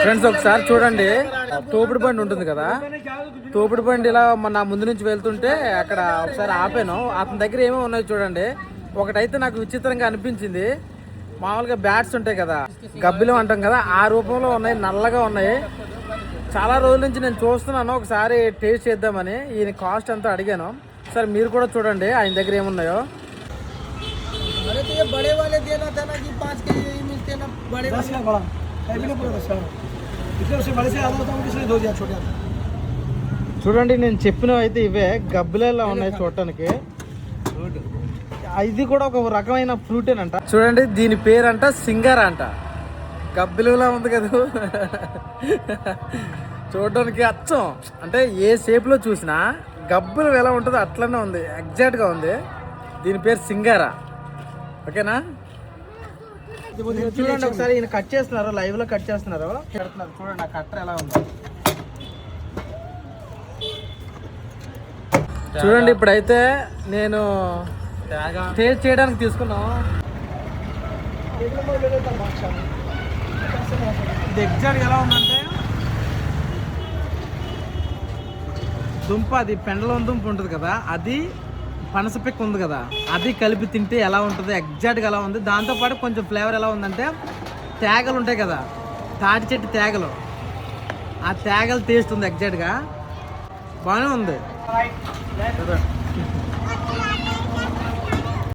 Friends ఒకసారి చూడండి. తోపుడు బండి ఉంటుంది కదా. తోపుడు బండి ఇలా మన ముందు నుంచి వెళ్తుంటే అక్కడ ఒకసారి ఆపాను. అతని దగ్గర ఏమో ఉన్నాయి చూడండి. ఒకటైతే నాకు విచిత్రంగా అనిపించింది. మామూలుగా బ్యాట్స్ ఉంటాయి కదా. గబ్బిలం అంటాం కదా ఆ రూపంలో ఉన్నాయి నల్లగా ఉన్నాయి. చాలా రోజుల నుంచి నేను చూస్తున్నాను. ఒకసారి టేస్ట్ చేద్దామని ఈయన కాస్ట్ ఎంతో అడిగాను. సార్ మీరు కూడా చూడండి ఆయన దగ్గర ఏమున్నాయో. బడే వాళ్ళే దేనా చూడండి నేను చెప్పినవి అయితే ఇవే. గబ్బిలేలా ఉన్నాయి చూడటానికి. ఇది కూడా ఒక రకమైన ఫ్రూటేనంట. చూడండి దీని పేరంట సింగార అంట. గబ్బిలులా ఉంది కదా. చూడడానికి అచ్చం. అంటే ఏ షేప్లో చూసినా గబ్బిలం ఎలా ఉంటుందో అట్లనే ఉంది. ఎగ్జాక్ట్గా ఉంది. దీని పేరు సింగార. ఓకేనా? చూడండి ఒకసారి ఈయన కట్ చేస్తున్నారు? లైవ్లో కట్ చేస్తున్నారు? పెడుతున్నారు. చూడండి ఆ కట్టర్ ఎలా ఉంది. చూడండి ఇప్పుడైతే నేను టేస్ట్ చేయడానికి తీసుకున్నాం. ఎలా ఉందంటే దుంప అది పెండలం దుంప ఉంటుంది కదా అది పనస పిక్ ఉంది కదా అది కలిపి తింటే ఎలా ఉంటుంది? ఎగ్జాక్ట్గా ఎలా ఉంది? దాంతోపాటు కొంచెం ఫ్లేవర్ ఎలా ఉందంటే తేగలు ఉంటాయి కదా తాటి చెట్టు తేగలు. ఆ తేగలు టేస్ట్ ఉంది ఎగ్జాక్ట్గా బాగానే ఉంది.